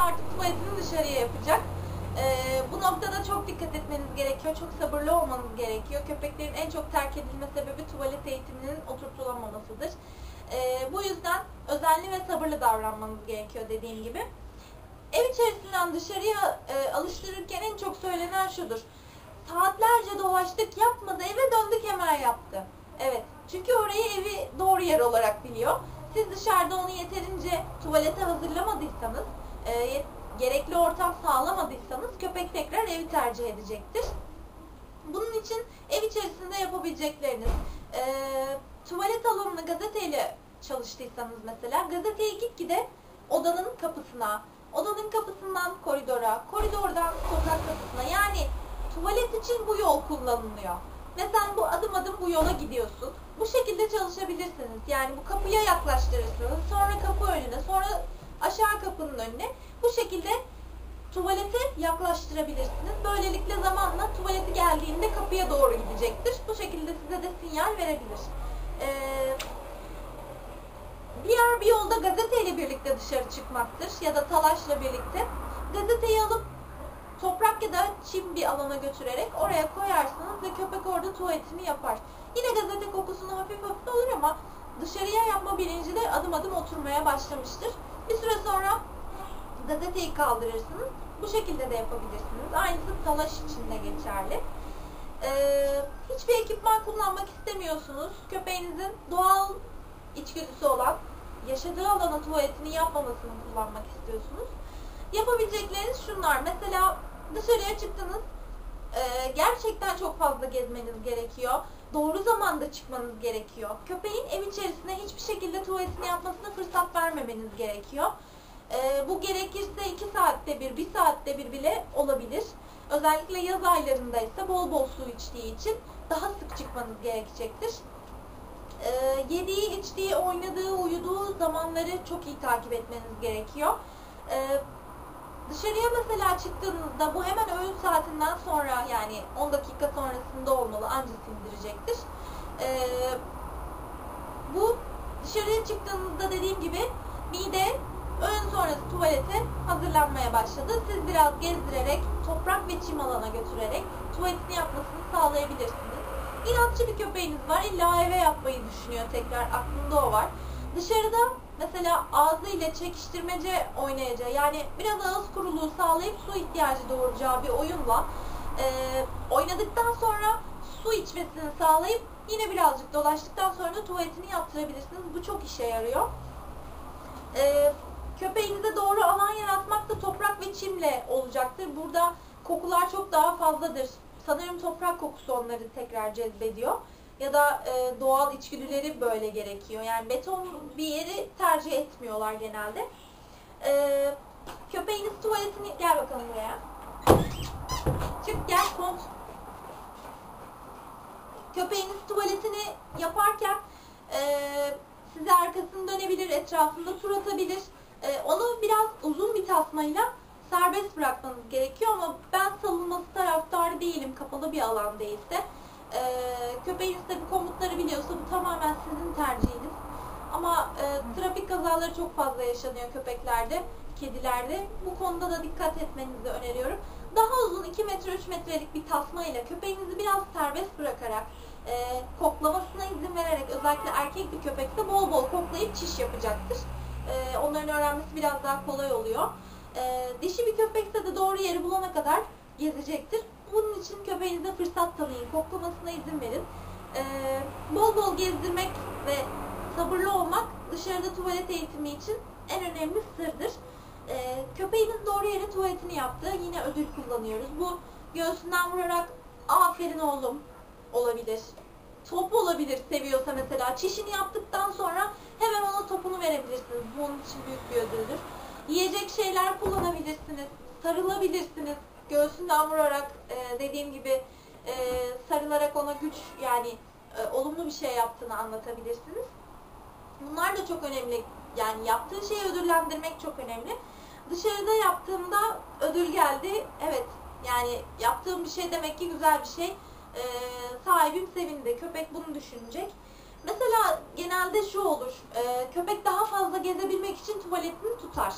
de artık tuvaletini dışarıya yapacak. Ee, bu noktada çok dikkat etmeniz gerekiyor. Çok sabırlı olmanız gerekiyor. Köpeklerin en çok terk edilme sebebi tuvalet eğitiminin oturtulamamasıdır. Ee, bu yüzden özenli ve sabırlı davranmanız gerekiyor dediğim gibi. Ev içerisinden dışarıya e, alıştırırken en çok söylenen şudur. Saatlerce dolaştık yapmadı eve döndük hemen yaptı. Evet çünkü orayı evi doğru yer olarak biliyor. Siz dışarıda onu yeterince tuvalete hazırlamadıysanız, e, gerekli ortam sağlamadıysanız köpek tekrar evi tercih edecektir. Bunun için ev içerisinde yapabilecekleriniz, e, tuvalet alanını gazeteyle çalıştıysanız mesela gazeteyi gitgide odanın kapısına, odanın kapısından koridora, koridordan sokak kapısına yani tuvalet için bu yol kullanılıyor. Ve sen bu adım adım bu yola gidiyorsun. Bu şekilde çalışabilirsiniz. Yani bu kapıya yaklaştırırsınız. Sonra kapı önüne, sonra kapının önüne. Bu şekilde tuvalete yaklaştırabilirsiniz. Böylelikle zamanla tuvaleti geldiğinde kapıya doğru gidecektir. Bu şekilde size de sinyal verebilir. Ee, diğer bir yolda gazeteyle birlikte dışarı çıkmaktır ya da talaşla birlikte. Gazeteyi alıp toprak ya da çim bir alana götürerek oraya koyarsınız ve köpek orada tuvaletini yapar. Yine gazete kokusunu hafif hafif alır ama dışarıya yapma bilinci de adım adım oturmaya başlamıştır. Gazeteyi kaldırırsınız. Bu şekilde de yapabilirsiniz. Aynısı talaş için de geçerli. Ee, hiçbir ekipman kullanmak istemiyorsunuz. Köpeğinizin doğal içgüdüsü olan yaşadığı alana tuvaletini yapmamasını kullanmak istiyorsunuz. Yapabilecekleriniz şunlar. Mesela dışarıya çıktınız. Ee, gerçekten çok fazla gezmeniz gerekiyor. Doğru zamanda çıkmanız gerekiyor. Köpeğin ev içerisinde hiçbir şekilde tuvaletini yapmasına fırsat vermemeniz gerekiyor. Ee, bu gerekirse 2 saatte bir, 1 saatte bir bile olabilir. Özellikle yaz aylarında ise bol bol su içtiği için daha sık çıkmanız gerekecektir. Ee, yediği, içtiği, oynadığı, uyuduğu zamanları çok iyi takip etmeniz gerekiyor. Ee, dışarıya mesela çıktığınızda bu hemen öğün saatinden sonra yani 10 dakika sonrasında olmalı ancak sindirecektir. Ee, bu dışarıya çıktığınızda dediğim gibi mide hazırlanmaya başladı. Siz biraz gezdirerek, toprak ve çim alana götürerek tuvaletini yapmasını sağlayabilirsiniz. İnatçı bir köpeğiniz var, illa eve yapmayı düşünüyor tekrar, aklında o var. Dışarıda mesela ağzıyla çekiştirmece oynayacağı, yani biraz ağız kuruluğu sağlayıp su ihtiyacı doğuracağı bir oyunla e, oynadıktan sonra su içmesini sağlayıp yine birazcık dolaştıktan sonra da tuvaletini yaptırabilirsiniz. Bu çok işe yarıyor. E, köpeğinize ve çimle olacaktır. Burada kokular çok daha fazladır. Sanırım toprak kokusu onları tekrar cezbediyor. Ya da e, doğal içgüdüleri böyle gerekiyor. Yani beton bir yeri tercih etmiyorlar genelde. E, köpeğiniz tuvaletini... Gel bakalım buraya. Çık gel kont. Köpeğiniz tuvaletini yaparken e, size arkasını dönebilir, etrafında tur atabilir. E, onu biraz uzun bir tasmayla serbest bırakmanız gerekiyor ama ben savunması taraftarı değilim kapalı bir alan değilse. Ee, köpeğiniz bu komutları biliyorsa bu tamamen sizin tercihiniz. Ama e, trafik kazaları çok fazla yaşanıyor köpeklerde, kedilerde. Bu konuda da dikkat etmenizi öneriyorum. Daha uzun 2 metre 3 metrelik bir tasma ile köpeğinizi biraz serbest bırakarak e, koklamasına izin vererek özellikle erkek bir köpekse bol bol koklayıp çiş yapacaktır. E, onların öğrenmesi biraz daha kolay oluyor. E, dişi bir köpekse de doğru yeri bulana kadar gezecektir. Bunun için köpeğinize fırsat tanıyın, koklamasına izin verin. E, bol bol gezdirmek ve sabırlı olmak dışarıda tuvalet eğitimi için en önemli sırdır. E, köpeğiniz doğru yere tuvaletini yaptı. Yine ödül kullanıyoruz. Bu göğsünden vurarak aferin oğlum olabilir. Top olabilir seviyorsa mesela. Çişini yaptıktan sonra hemen ona topunu verebilirsiniz. Bu onun için büyük bir ödüldür. Şeyler kullanabilirsiniz. Sarılabilirsiniz. Göğsünden vurarak e, dediğim gibi e, sarılarak ona güç yani e, olumlu bir şey yaptığını anlatabilirsiniz. Bunlar da çok önemli. Yani yaptığı şeyi ödüllendirmek çok önemli. Dışarıda yaptığımda ödül geldi. Evet yani yaptığım bir şey demek ki güzel bir şey. Ee, sahibim sevindi. Köpek bunu düşünecek. Mesela genelde şu olur. E, köpek daha fazla gezebilmek için tuvaletini tutar.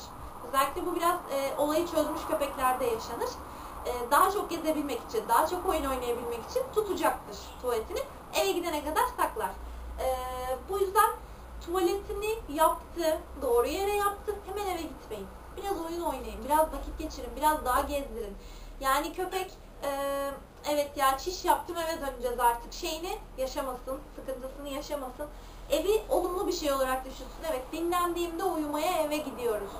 Özellikle bu biraz e, olayı çözmüş köpeklerde yaşanır. E, daha çok gezebilmek için, daha çok oyun oynayabilmek için tutacaktır tuvaletini. Eve gidene kadar saklar. E, bu yüzden tuvaletini yaptı, doğru yere yaptı, hemen eve gitmeyin. Biraz oyun oynayın, biraz vakit geçirin, biraz daha gezdirin. Yani köpek e, evet ya çiş yaptım eve döneceğiz artık şeyini yaşamasın, sıkıntısını yaşamasın. Evi olumlu bir şey olarak düşünsün. Evet dinlendiğimde uyumaya eve gidiyoruz.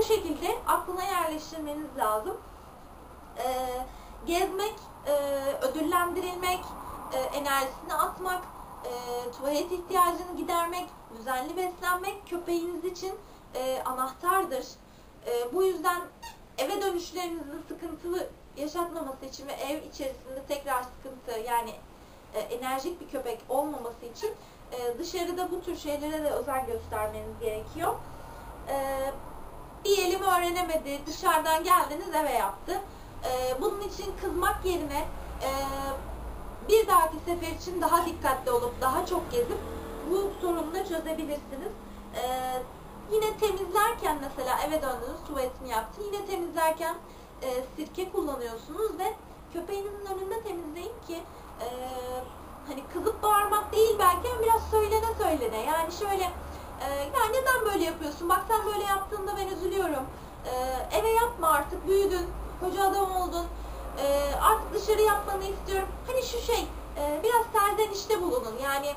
Bu şekilde aklına yerleştirmeniz lazım. E, gezmek, e, ödüllendirilmek, e, enerjisini atmak, e, tuvalet ihtiyacını gidermek, düzenli beslenmek köpeğiniz için e, anahtardır. E, bu yüzden eve dönüşlerinizin sıkıntılı yaşatmaması için ve ev içerisinde tekrar sıkıntı yani e, enerjik bir köpek olmaması için e, dışarıda bu tür şeylere de özen göstermeniz gerekiyor. E, öğrenemedi, dışarıdan geldiniz eve yaptı. E, bunun için kızmak yerine e, bir dahaki sefer için daha dikkatli olup daha çok gezip bu sorunu da çözebilirsiniz. Ee, yine temizlerken mesela eve döndünüz tuvaletini yaptı. Yine temizlerken e, sirke kullanıyorsunuz ve köpeğinizin önünde temizleyin ki e, hani kızıp bağırmak değil belki biraz söylene söylene. Yani şöyle e, ya neden böyle yapıyorsun? Bak sen böyle yaptığında ben üzülüyorum. E, eve yapma artık büyüdün, koca adam oldun. E, artık dışarı yapmanı istiyorum. Hani şu şey e, biraz serzenişte bulunun. Yani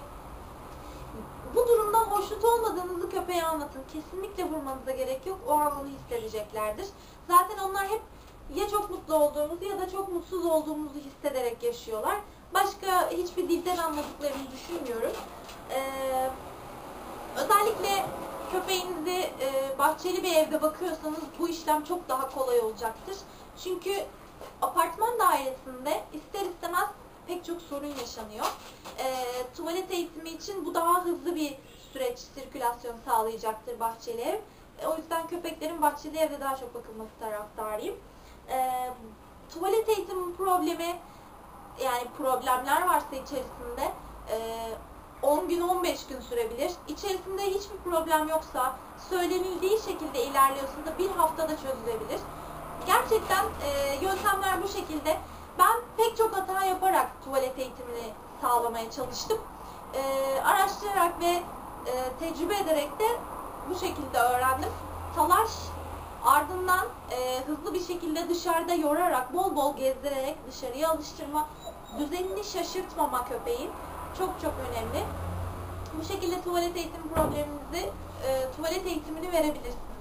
bu durumdan hoşnut olmadığınızı köpeğe anlatın. Kesinlikle vurmanıza gerek yok. O an onu hissedeceklerdir. Zaten onlar hep ya çok mutlu olduğumuzu ya da çok mutsuz olduğumuzu hissederek yaşıyorlar. Başka hiçbir dilden anladıklarını düşünmüyorum. Ee, özellikle köpeğinizi e, bahçeli bir evde bakıyorsanız bu işlem çok daha kolay olacaktır. Çünkü apartman dairesinde ister istemez pek çok sorun yaşanıyor. E, tuvalet eğitimi için bu daha hızlı bir süreç, sirkülasyon sağlayacaktır bahçeli ev. E, o yüzden köpeklerin bahçeli evde daha çok bakılması taraftarıyım. E, tuvalet eğitimi problemi, yani problemler varsa içerisinde e, 10 gün 15 gün sürebilir. İçerisinde hiçbir problem yoksa söylenildiği şekilde ilerliyorsa da bir haftada çözülebilir. Gerçekten e, yöntemler bu şekilde. Ben pek çok hata yaparak tuvalet eğitimini sağlamaya çalıştım. E, araştırarak ve e, tecrübe ederek de bu şekilde öğrendim. Talaş ardından e, hızlı bir şekilde dışarıda yorarak, bol bol gezdirerek dışarıya alıştırma, düzenini şaşırtmama köpeğin çok çok önemli. Bu şekilde tuvalet eğitimi probleminizi, e, tuvalet eğitimini verebilirsiniz.